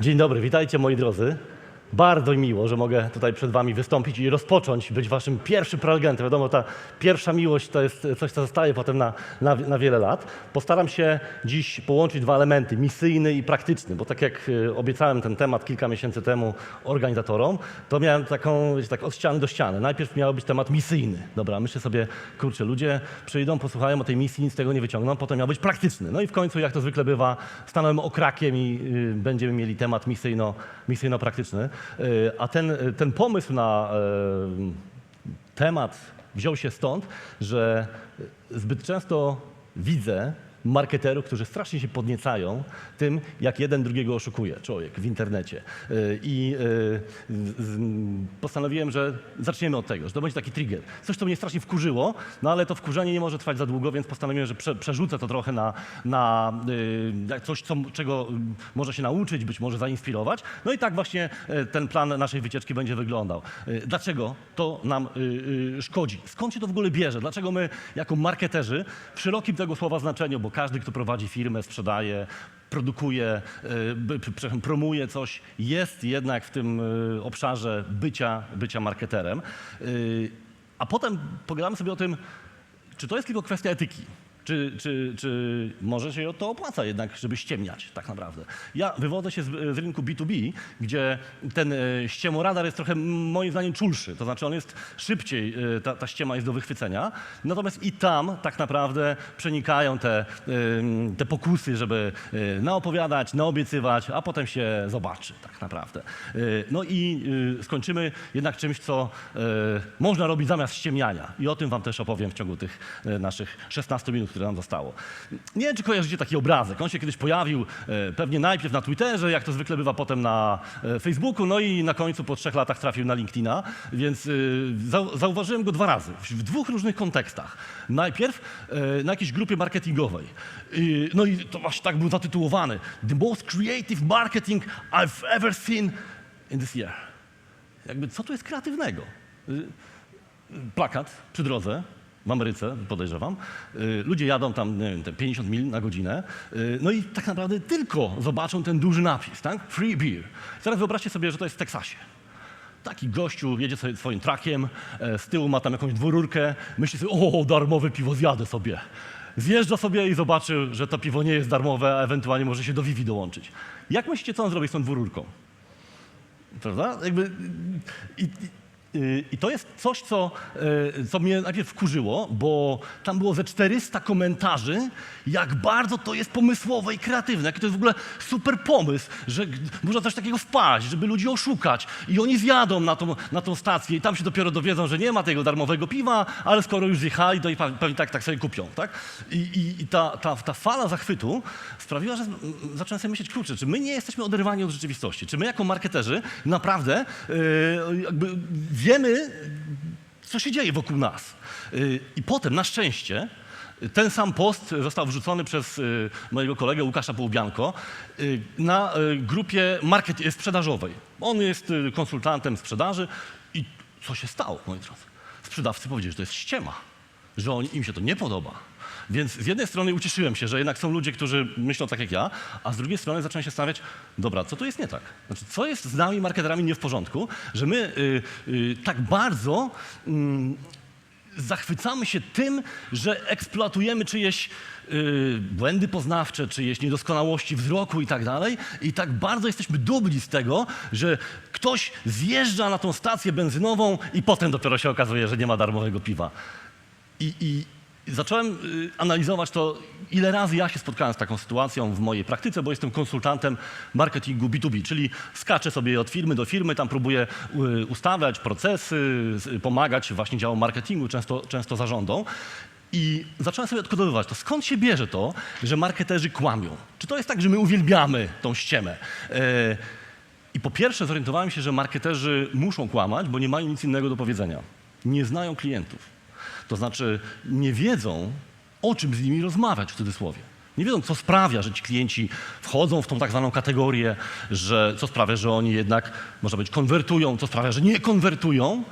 Dzień dobry, witajcie moi drodzy. Bardzo mi miło, że mogę tutaj przed Wami wystąpić i rozpocząć, być Waszym pierwszym prelegentem. Wiadomo, ta pierwsza miłość to jest coś, co zostaje potem na, na, na wiele lat. Postaram się dziś połączyć dwa elementy, misyjny i praktyczny, bo tak jak y, obiecałem ten temat kilka miesięcy temu organizatorom, to miałem taką, wiecie, tak od ściany do ściany. Najpierw miał być temat misyjny. Dobra, myślę sobie, kurczę, ludzie przyjdą, posłuchają o tej misji, nic z tego nie wyciągną, potem miał być praktyczny. No i w końcu, jak to zwykle bywa, stanąłem okrakiem i y, będziemy mieli temat misyjno, misyjno-praktyczny. Y, a ten, ten pomysł na y, temat wziął się stąd, że zbyt często widzę marketerów, którzy strasznie się podniecają tym, jak jeden drugiego oszukuje człowiek w internecie. Y, I y, postanowiłem, że zaczniemy od tego, że to będzie taki trigger. Coś, co mnie strasznie wkurzyło, no ale to wkurzenie nie może trwać za długo, więc postanowiłem, że prze, przerzucę to trochę na, na y, jak coś, co, czego może się nauczyć, być może zainspirować. No i tak właśnie ten plan naszej wycieczki będzie wyglądał. Dlaczego to nam szkodzi? Skąd się to w ogóle bierze? Dlaczego my jako marketerzy w szerokim tego słowa znaczeniu, bo każdy, kto prowadzi firmę, sprzedaje, produkuje, y, promuje coś, jest jednak w tym y, obszarze bycia, bycia marketerem. Y, A potem pogadamy sobie o tym, czy to jest tylko kwestia etyki? Czy, czy, czy może się to opłaca jednak, żeby ściemniać tak naprawdę? Ja wywodzę się z, z rynku B2B, gdzie ten e, ściemoradar jest trochę moim zdaniem czulszy. To znaczy on jest szybciej, e, ta, ta ściema jest do wychwycenia. Natomiast i tam tak naprawdę przenikają te, e, te pokusy, żeby naopowiadać, naobiecywać, a potem się zobaczy tak naprawdę. No i skończymy jednak czymś, co można robić zamiast ściemniania. I o tym wam też opowiem w ciągu tych naszych 16 minut, które nam zostało. Nie wiem, czy kojarzycie taki obrazek. On się kiedyś pojawił e, pewnie najpierw na Twitterze, jak to zwykle bywa potem na e, Facebooku, no i na końcu po trzech latach trafił na LinkedIna, więc e, zau- zauważyłem go dwa razy, w dwóch różnych kontekstach. Najpierw na jakiejś grupie marketingowej. No i to właśnie tak był zatytułowany The most creative marketing I've ever seen in this year. Jakby co tu jest kreatywnego? Y, plakat przy drodze, w Ameryce podejrzewam. Y, Ludzie jadą tam nie wiem, te 50 mil na godzinę, y, no i tak naprawdę tylko zobaczą ten duży napis, tak? Free beer. Teraz wyobraźcie sobie, że to jest w Teksasie. Taki gościu jedzie sobie swoim trakiem, e, z tyłu ma tam jakąś dwururkę, myśli sobie, o, darmowe piwo zjadę sobie. Zjeżdża sobie i zobaczy, że to piwo nie jest darmowe, a ewentualnie może się do Vivi dołączyć. Jak myślicie, co on zrobi z tą dwururką? Prawda? Jakby, i, i, I to jest coś, co, e, co mnie najpierw wkurzyło, bo tam było ze 400 komentarzy, jak bardzo to jest pomysłowe i kreatywne, jaki to jest w ogóle super pomysł, że można coś takiego wpaść, żeby ludzi oszukać i oni zjadą na tą, na tą stację i tam się dopiero dowiedzą, że nie ma tego darmowego piwa, ale skoro już zjechali, to i pe- pewnie tak, tak sobie kupią. Tak? I, i, i ta, ta, ta fala zachwytu sprawiła, że zacząłem sobie myśleć, kurczę, czy my nie jesteśmy oderwani od rzeczywistości? Czy my jako marketerzy naprawdę yy, jakby wiemy, co się dzieje wokół nas? Yy, I potem, na szczęście, ten sam post został wrzucony przez y, mojego kolegę Łukasza Połubianko y, na y, grupie market y, sprzedażowej. On jest y, konsultantem sprzedaży i co się stało, moi drodzy? Sprzedawcy powiedzieli, że to jest ściema, że im się to nie podoba. Więc z jednej strony ucieszyłem się, że jednak są ludzie, którzy myślą tak jak ja, a z drugiej strony zacząłem się stawiać, dobra, co tu jest nie tak? Znaczy, co jest z nami, marketerami, nie w porządku, że my y, y, tak bardzo mm, zachwycamy się tym, że eksploatujemy czyjeś y, błędy poznawcze, czyjeś niedoskonałości wzroku i tak dalej. I tak bardzo jesteśmy dumni z tego, że ktoś zjeżdża na tą stację benzynową i potem dopiero się okazuje, że nie ma darmowego piwa. I, i zacząłem y, analizować to, ile razy ja się spotkałem z taką sytuacją w mojej praktyce, bo jestem konsultantem marketingu B2B, czyli skaczę sobie od firmy do firmy, tam próbuję y, ustawiać procesy, pomagać właśnie działom marketingu, często, często zarządom. I zacząłem sobie odkodowywać to, skąd się bierze to, że marketerzy kłamią? Czy to jest tak, że my uwielbiamy tą ściemę? E, I po pierwsze zorientowałem się, że marketerzy muszą kłamać, bo nie mają nic innego do powiedzenia. Nie znają klientów. To znaczy nie wiedzą, o czym z nimi rozmawiać w cudzysłowie. Nie wiedzą, co sprawia, że ci klienci wchodzą w tą tak zwaną kategorię, że co sprawia, że oni jednak, można być, konwertują, co sprawia, że nie konwertują.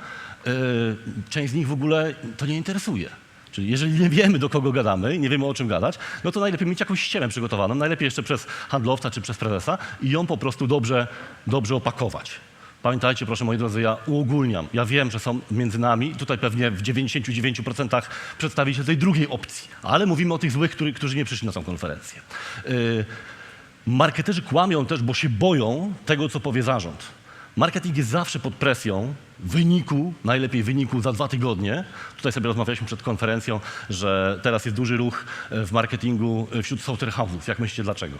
Yy, część z nich w ogóle to nie interesuje. Czyli jeżeli nie wiemy, do kogo gadamy, nie wiemy, o czym gadać, no to najlepiej mieć jakąś ściemę przygotowaną, najlepiej jeszcze przez handlowca czy przez prezesa i ją po prostu dobrze, dobrze opakować. Pamiętajcie, proszę moi drodzy, ja uogólniam. Ja wiem, że są między nami, tutaj pewnie w 99% przedstawiciele tej drugiej opcji, ale mówimy o tych złych, którzy, którzy nie przyszli na tą konferencję. Yy, Marketerzy kłamią też, bo się boją tego, co powie zarząd. Marketing jest zawsze pod presją wyniku, najlepiej wyniku za dwa tygodnie. Tutaj sobie rozmawialiśmy przed konferencją, że teraz jest duży ruch e, w marketingu e, wśród house'ów. Jak myślicie, dlaczego?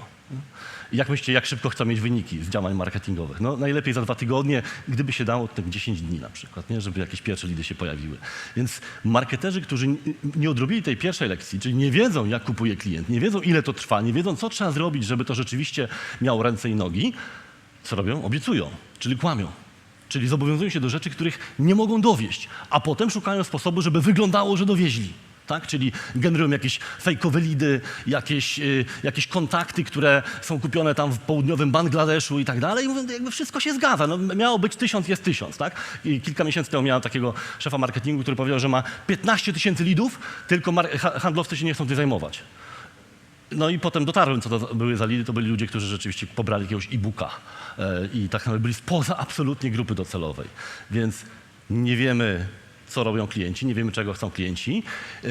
Jak myślicie, jak szybko chcą mieć wyniki z działań marketingowych? No najlepiej za dwa tygodnie, gdyby się dało, tak 10 dni na przykład, nie? żeby jakieś pierwsze lidy się pojawiły. Więc marketerzy, którzy nie odrobili tej pierwszej lekcji, czyli nie wiedzą, jak kupuje klient, nie wiedzą, ile to trwa, nie wiedzą, co trzeba zrobić, żeby to rzeczywiście miało ręce i nogi, co robią? Obiecują, czyli kłamią. Czyli zobowiązują się do rzeczy, których nie mogą dowieść, a potem szukają sposobu, żeby wyglądało, że dowieźli. Tak? Czyli generują jakieś fejkowe lidy, jakieś, y, jakieś kontakty, które są kupione tam w południowym Bangladeszu i tak dalej. I mówią, jakby wszystko się zgadza. No, miało być tysiąc, jest tysiąc. Tak? I kilka miesięcy temu miałem takiego szefa marketingu, który powiedział, że ma 15 tysięcy lidów, tylko handlowcy się nie chcą tym zajmować. No i potem dotarłem, co to były za lidy. To byli ludzie, którzy rzeczywiście pobrali jakiegoś e-booka e, i tak naprawdę byli spoza absolutnie grupy docelowej. Więc nie wiemy, co robią klienci, nie wiemy, czego chcą klienci, e,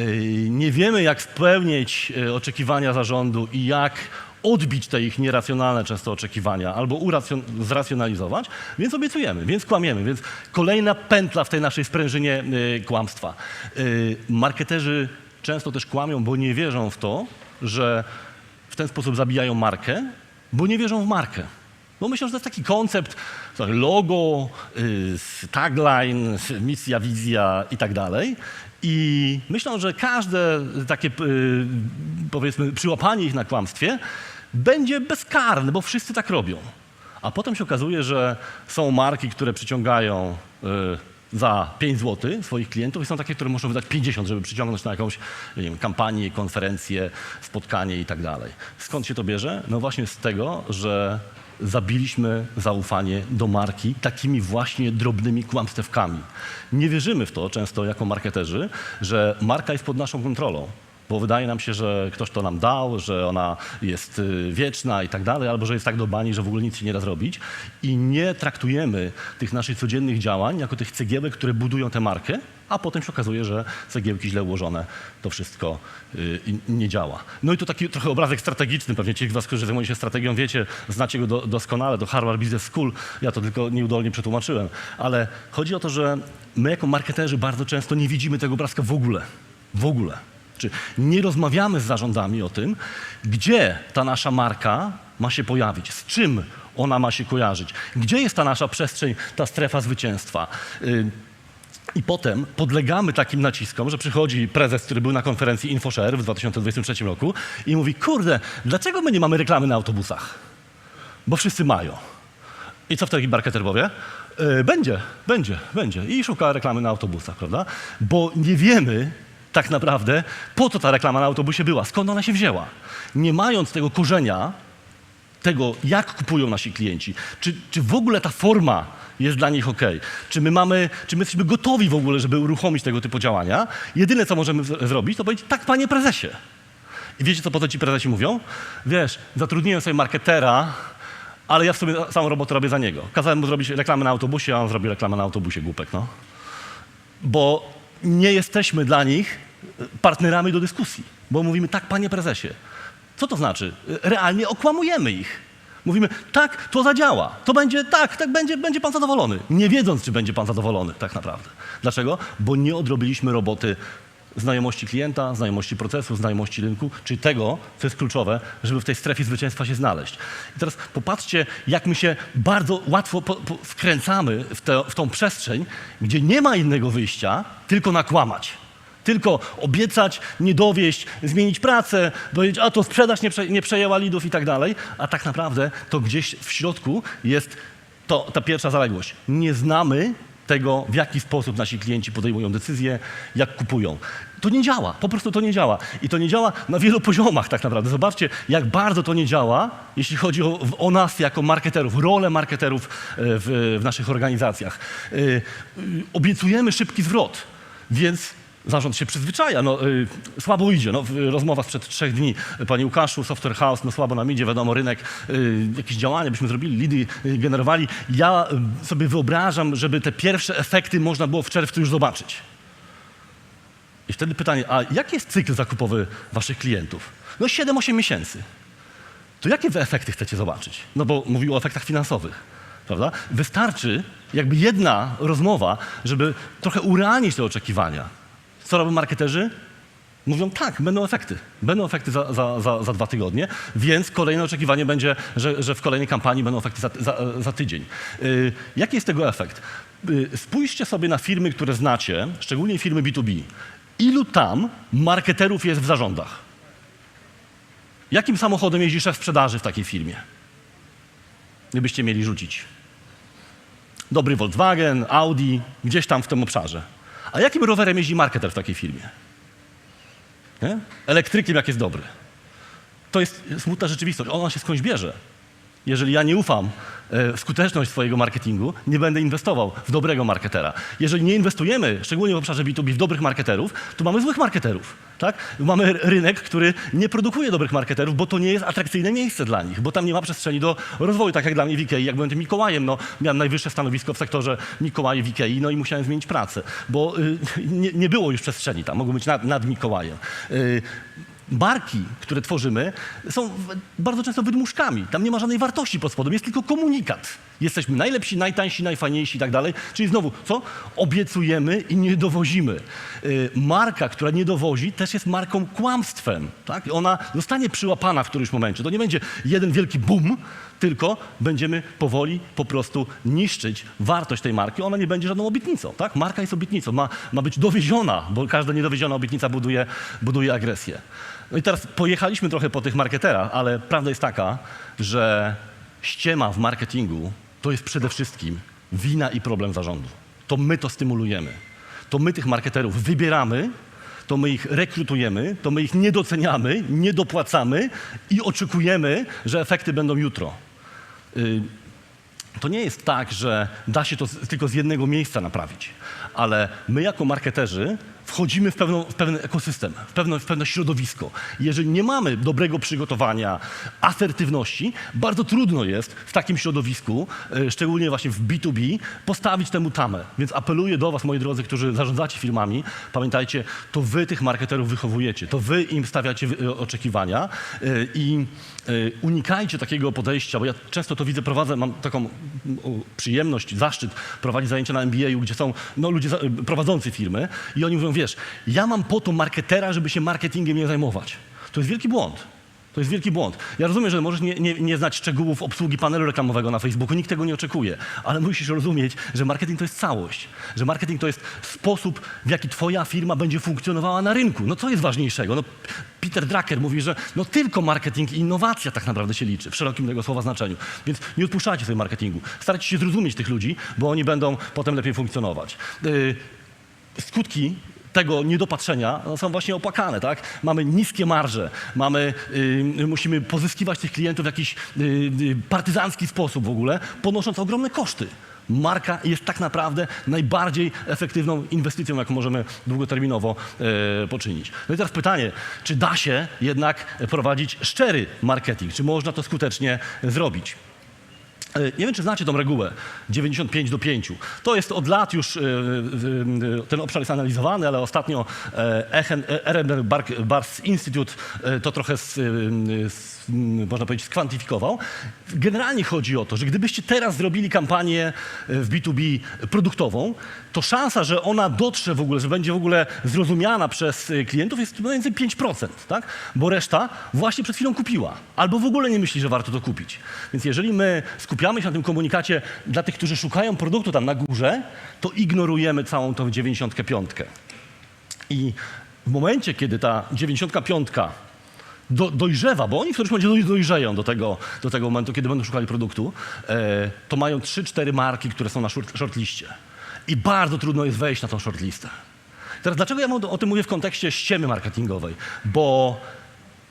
nie wiemy, jak spełnić e, oczekiwania zarządu i jak odbić te ich nieracjonalne często oczekiwania albo zracjonalizować, więc obiecujemy, więc kłamiemy, więc kolejna pętla w tej naszej sprężynie kłamstwa. Marketerzy często też kłamią, bo nie wierzą w to, że w ten sposób zabijają markę, bo nie wierzą w markę. Bo myślą, że to jest taki koncept, logo, y, tagline, misja, wizja i tak dalej. I myślą, że każde takie, y, powiedzmy, przyłapanie ich na kłamstwie będzie bezkarne, bo wszyscy tak robią. A potem się okazuje, że są marki, które przyciągają y, za 5 zł swoich klientów i są takie, które muszą wydać 50, żeby przyciągnąć na jakąś nie wiem, kampanię, konferencję, spotkanie i tak dalej. Skąd się to bierze? No właśnie z tego, że zabiliśmy zaufanie do marki takimi właśnie drobnymi kłamstewkami. Nie wierzymy w to często jako marketerzy, że marka jest pod naszą kontrolą bo wydaje nam się, że ktoś to nam dał, że ona jest y, wieczna i tak dalej, albo że jest tak do bani, że w ogóle nic się nie da zrobić. I nie traktujemy tych naszych codziennych działań jako tych cegiełek, które budują tę markę, a potem się okazuje, że cegiełki źle ułożone, to wszystko y, i- nie działa. No i to taki trochę obrazek strategiczny, pewnie ci z was, którzy zajmują się strategią, wiecie, znacie go do, doskonale, to Harvard Business School, ja to tylko nieudolnie przetłumaczyłem, ale chodzi o to, że my jako marketerzy bardzo często nie widzimy tego obrazka w ogóle. W ogóle. Nie rozmawiamy z zarządami o tym, gdzie ta nasza marka ma się pojawić, z czym ona ma się kojarzyć, gdzie jest ta nasza przestrzeń, ta strefa zwycięstwa. Y, I potem podlegamy takim naciskom, że przychodzi prezes, który był na konferencji InfoShare w 2023 roku i mówi, kurde, dlaczego my nie mamy reklamy na autobusach? Bo wszyscy mają. I co wtedy marketer powie? E, będzie, będzie, będzie. I szuka reklamy na autobusach, prawda? Bo nie wiemy tak naprawdę, po co ta reklama na autobusie była, skąd ona się wzięła. Nie mając tego korzenia, tego, jak kupują nasi klienci, czy, czy w ogóle ta forma jest dla nich ok, czy my mamy, czy my jesteśmy gotowi w ogóle, żeby uruchomić tego typu działania, jedyne, co możemy zrobić, to powiedzieć, tak, panie prezesie. I wiecie, co potem ci prezesi mówią? Wiesz, zatrudniłem sobie marketera, ale ja w sobie samą robotę robię za niego. Kazałem mu zrobić reklamę na autobusie, a on zrobił reklamę na autobusie, głupek, no. Bo nie jesteśmy dla nich partnerami do dyskusji. Bo mówimy, tak, panie prezesie. Co to znaczy? Realnie okłamujemy ich. Mówimy, tak, to zadziała. To będzie, tak, tak będzie, będzie pan zadowolony. Nie wiedząc, czy będzie pan zadowolony tak naprawdę. Dlaczego? Bo nie odrobiliśmy roboty znajomości klienta, znajomości procesu, znajomości rynku, czyli tego, co jest kluczowe, żeby w tej strefie zwycięstwa się znaleźć. I teraz popatrzcie, jak my się bardzo łatwo po, po wkręcamy w, te, w tą przestrzeń, gdzie nie ma innego wyjścia, tylko nakłamać. Tylko obiecać, nie dowieść, zmienić pracę, powiedzieć, a to sprzedaż nie, prze, nie przejęła lidów i tak dalej, a tak naprawdę to gdzieś w środku jest to, ta pierwsza zaległość. Nie znamy tego, w jaki sposób nasi klienci podejmują decyzje, jak kupują. To nie działa, po prostu to nie działa. I to nie działa na wielu poziomach tak naprawdę. Zobaczcie, jak bardzo to nie działa, jeśli chodzi o, o nas jako marketerów, rolę marketerów e, w, w naszych organizacjach. Y, Obiecujemy szybki zwrot, więc Zarząd się przyzwyczaja, no, y, słabo idzie. No, w- rozmowa sprzed trzech dni. Panie Łukaszu, Software House, no słabo nam idzie, wiadomo, rynek, y, jakieś działania byśmy zrobili, lidy y, generowali. Ja y, sobie wyobrażam, żeby te pierwsze efekty można było w czerwcu już zobaczyć. I wtedy pytanie, a jaki jest cykl zakupowy waszych klientów? No 7-8 miesięcy. To jakie wy efekty chcecie zobaczyć? No bo mówił o efektach finansowych, prawda? Wystarczy jakby jedna rozmowa, żeby trochę urealnić te oczekiwania. Co robią marketerzy? Mówią tak, będą efekty. Będą efekty za, za, za, za dwa tygodnie, więc kolejne oczekiwanie będzie, że, że w kolejnej kampanii będą efekty za, za, za tydzień. Yy, jaki jest tego efekt? Yy, spójrzcie sobie na firmy, które znacie, szczególnie firmy B2B. Ilu tam marketerów jest w zarządach? Jakim samochodem jeździ szef sprzedaży w takiej firmie? Gdybyście mieli rzucić. Dobry Volkswagen, Audi, gdzieś tam w tym obszarze. A jakim rowerem jeździ marketer w takiej firmie? Nie? Elektrykiem jak jest dobry. To jest smutna rzeczywistość. Ona się skądś bierze. Jeżeli ja nie ufam e, w skuteczność swojego marketingu, nie będę inwestował w dobrego marketera. Jeżeli nie inwestujemy, szczególnie w obszarze B2B, w dobrych marketerów, to mamy złych marketerów. Tak? Mamy rynek, który nie produkuje dobrych marketerów, bo to nie jest atrakcyjne miejsce dla nich, bo tam nie ma przestrzeni do rozwoju, tak jak dla mnie w Ikei. Jak byłem tym Mikołajem, no, miałem najwyższe stanowisko w sektorze Mikołaje w Ikei, no i musiałem zmienić pracę, bo y, nie, nie było już przestrzeni tam, mogło być nad, nad Mikołajem. Y, Marki, które tworzymy, są bardzo często wydmuszkami. Tam nie ma żadnej wartości pod spodem, jest tylko komunikat. Jesteśmy najlepsi, najtańsi, najfajniejsi i tak dalej. Czyli znowu, co? Obiecujemy i nie dowozimy. Y, Marka, która nie dowozi, też jest marką kłamstwem. Tak? Ona zostanie przyłapana w którymś momencie. To nie będzie jeden wielki boom, tylko będziemy powoli po prostu niszczyć wartość tej marki. Ona nie będzie żadną obietnicą. Tak? Marka jest obietnicą, ma, ma być dowieziona, bo każda niedowieziona obietnica buduje, buduje agresję. No i teraz pojechaliśmy trochę po tych marketerach, ale prawda jest taka, że ściema w marketingu to jest przede wszystkim wina i problem zarządu. To my to stymulujemy. To my tych marketerów wybieramy, to my ich rekrutujemy, to my ich nie doceniamy, nie dopłacamy i oczekujemy, że efekty będą jutro. Y, to nie jest tak, że da się to tylko z jednego miejsca naprawić, ale my jako marketerzy wchodzimy w, pewną, w pewien ekosystem, w pewne, w pewne środowisko. Jeżeli nie mamy dobrego przygotowania, asertywności, bardzo trudno jest w takim środowisku, y, szczególnie właśnie w B2B, postawić temu tamę. Więc apeluję do was, moi drodzy, którzy zarządzacie firmami, pamiętajcie, to wy tych marketerów wychowujecie, to wy im stawiacie wy- oczekiwania y, i unikajcie takiego podejścia, bo ja często to widzę, prowadzę, mam taką przyjemność, zaszczyt prowadzić zajęcia na MBA-u, gdzie są no, ludzie prowadzący firmy i oni mówią, wiesz, ja mam po to marketera, żeby się marketingiem nie zajmować. To jest wielki błąd. To jest wielki błąd. Ja rozumiem, że możesz nie, nie, nie znać szczegółów obsługi panelu reklamowego na Facebooku, nikt tego nie oczekuje, ale musisz rozumieć, że marketing to jest całość, że marketing to jest sposób, w jaki twoja firma będzie funkcjonowała na rynku. No co jest ważniejszego? No, Peter Drucker mówi, że no tylko marketing i innowacja tak naprawdę się liczy, w szerokim tego słowa znaczeniu. Więc nie odpuszczajcie sobie marketingu. Starajcie się zrozumieć tych ludzi, bo oni będą potem lepiej funkcjonować. Yy, skutki tego niedopatrzenia no, są właśnie opłakane, tak? Mamy niskie marże, mamy, y, musimy pozyskiwać tych klientów w jakiś y, y, partyzancki sposób w ogóle, ponosząc ogromne koszty. Marka jest tak naprawdę najbardziej efektywną inwestycją, jaką możemy długoterminowo e, poczynić. No i teraz pytanie, czy da się jednak prowadzić szczery marketing? Czy można to skutecznie zrobić? E, Nie wiem, czy znacie tą regułę 95 do 5. To jest od lat już, e, ten obszar jest analizowany, ale ostatnio e, Ehrenberg Bar- Bars Institute to trochę, z, z, można powiedzieć, skwantyfikował. Generalnie chodzi o to, że gdybyście teraz zrobili kampanię e, w B2B produktową, to szansa, że ona dotrze w ogóle, że będzie w ogóle zrozumiana przez e, klientów jest mniej więcej 5%, tak? Bo reszta właśnie przed chwilą kupiła. Albo w ogóle nie myśli, że warto to kupić. Więc jeżeli my skupiamy się na tym komunikacie dla tych, którzy szukają produktu tam na górze, to ignorujemy całą tą 95. I w momencie, kiedy ta 95 do, dojrzewa, bo oni w którymś momencie doj- dojrzeją do tego, do tego momentu, kiedy będą szukali produktu, e, to mają 3-4 marki, które są na short, shortliście. I bardzo trudno jest wejść na tą shortlistę. Teraz dlaczego ja o tym mówię w kontekście ściemy marketingowej? Bo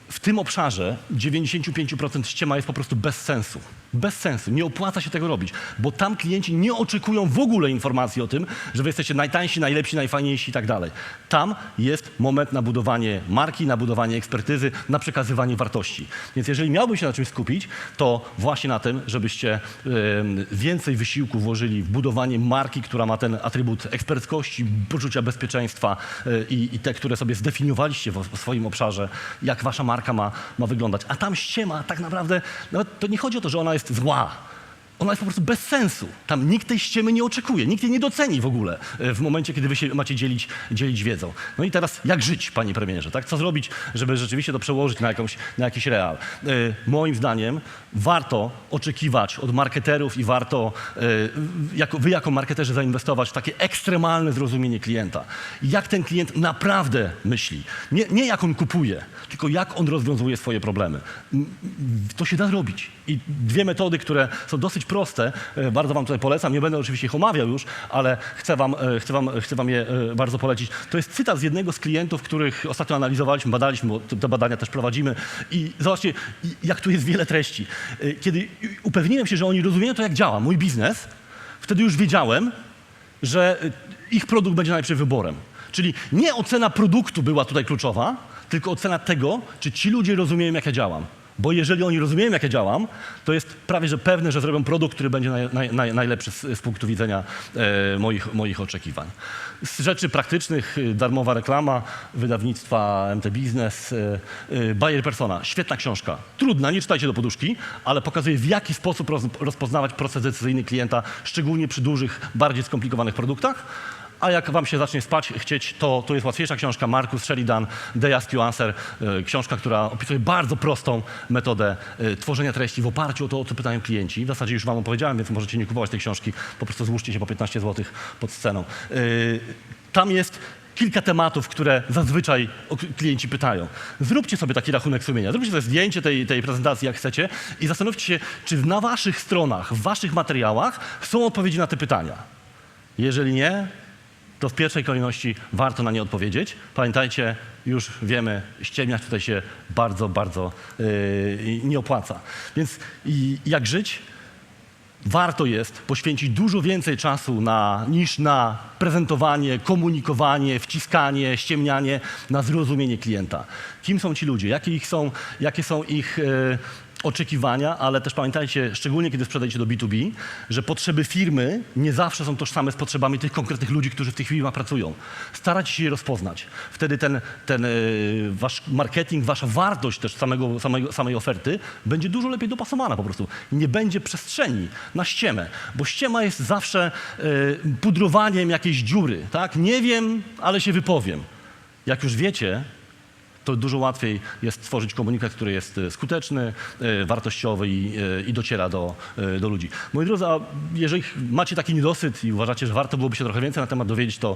w tym obszarze 95% ściema jest po prostu bez sensu. Bez sensu, nie opłaca się tego robić, bo tam klienci nie oczekują w ogóle informacji o tym, że wy jesteście najtańsi, najlepsi, najfajniejsi i tak dalej. Tam jest moment na budowanie marki, na budowanie ekspertyzy, na przekazywanie wartości. Więc jeżeli miałbym się na czymś skupić, to właśnie na tym, żebyście więcej wysiłku włożyli w budowanie marki, która ma ten atrybut eksperckości, poczucia bezpieczeństwa e, i, te, które sobie zdefiniowaliście w, swoim obszarze, jak wasza marka ma, ma wyglądać. A tam ściema tak naprawdę, nawet to nie chodzi o to, że ona jest zła. Ona jest po prostu bez sensu. Tam nikt tej ściemy nie oczekuje, nikt jej nie doceni w ogóle e, w momencie, kiedy wy się macie dzielić, dzielić wiedzą. No i teraz jak żyć, panie premierze? Tak? Co zrobić, żeby rzeczywiście to przełożyć na, jakąś, na jakiś real? E, moim zdaniem warto oczekiwać od marketerów i warto e, jako, wy jako marketerzy zainwestować w takie ekstremalne zrozumienie klienta. Jak ten klient naprawdę myśli. Nie, nie jak on kupuje, tylko jak on rozwiązuje swoje problemy. To się da zrobić. I dwie metody, które są dosyć proste, e, bardzo wam tutaj polecam. Nie będę oczywiście ich omawiał już, ale chcę wam, e, chcę wam, chcę wam je e, bardzo polecić. To jest cytat z jednego z klientów, których ostatnio analizowaliśmy, badaliśmy, bo te badania też prowadzimy. I zobaczcie, jak tu jest wiele treści. Kiedy upewniłem się, że oni rozumieją to, jak działa mój biznes, wtedy już wiedziałem, że ich produkt będzie najlepszym wyborem. Czyli nie ocena produktu była tutaj kluczowa, tylko ocena tego, czy ci ludzie rozumieją, jak ja działam. Bo jeżeli oni rozumieją, jak ja działam, to jest prawie że pewne, że zrobią produkt, który będzie naj, naj, naj, najlepszy z, z punktu widzenia e, moich, moich oczekiwań. Z rzeczy praktycznych, y, darmowa reklama, wydawnictwa MT Business, y, y, Bayer Persona. Świetna książka. Trudna, nie czytajcie do poduszki, ale pokazuje w jaki sposób roz, rozpoznawać proces decyzyjny klienta, szczególnie przy dużych, bardziej skomplikowanych produktach. A jak wam się zacznie spać, chcieć, to, to jest łatwiejsza książka Marcus Sheridan, The Ask You Answer. e, Książka, która opisuje bardzo prostą metodę e, tworzenia treści w oparciu o to, o co pytają klienci. W zasadzie już wam opowiedziałem, więc możecie nie kupować tej książki. Po prostu złóżcie się po 15 zł pod sceną. E, Tam jest kilka tematów, które zazwyczaj klienci pytają. Zróbcie sobie taki rachunek sumienia. Zróbcie sobie zdjęcie tej, tej prezentacji, jak chcecie i zastanówcie się, czy na waszych stronach, w waszych materiałach są odpowiedzi na te pytania. Jeżeli nie, to w pierwszej kolejności warto na nie odpowiedzieć. Pamiętajcie, już wiemy, ściemniać tutaj się bardzo, bardzo yy, nie opłaca. Więc i, jak żyć? Warto jest poświęcić dużo więcej czasu na, niż na prezentowanie, komunikowanie, wciskanie, ściemnianie, na zrozumienie klienta. Kim są ci ludzie, jakie, ich są, jakie są ich e, oczekiwania, ale też pamiętajcie, szczególnie kiedy sprzedajecie do B2B, że potrzeby firmy nie zawsze są tożsame z potrzebami tych konkretnych ludzi, którzy w tych firmach pracują. Starajcie się je rozpoznać. Wtedy ten, ten e, wasz marketing, wasza wartość też samego, samego, samej oferty będzie dużo lepiej dopasowana po prostu. Nie będzie przestrzeni na ściemę, bo ściema jest zawsze e, pudrowaniem jakiejś dziury. Tak? Nie wiem, ale się wypowiem. Jak już wiecie, to dużo łatwiej jest stworzyć komunikat, który jest e, skuteczny, e, wartościowy i, e, i dociera do, do ludzi. Moi drodzy, a jeżeli macie taki niedosyt i uważacie, że warto byłoby się trochę więcej na temat dowiedzieć, to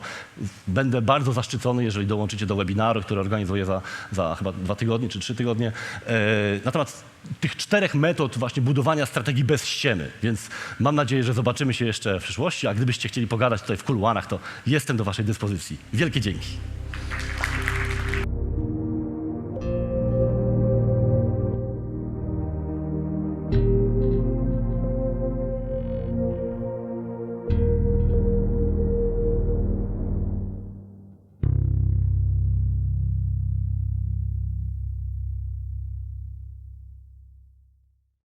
będę bardzo zaszczycony, jeżeli dołączycie do webinaru, który organizuję za, za chyba dwa tygodnie czy trzy tygodnie, na temat tych czterech metod właśnie budowania strategii bez ściemy. Więc mam nadzieję, że zobaczymy się jeszcze w przyszłości, a gdybyście chcieli pogadać tutaj w kuluarach, to jestem do waszej dyspozycji. Wielkie dzięki.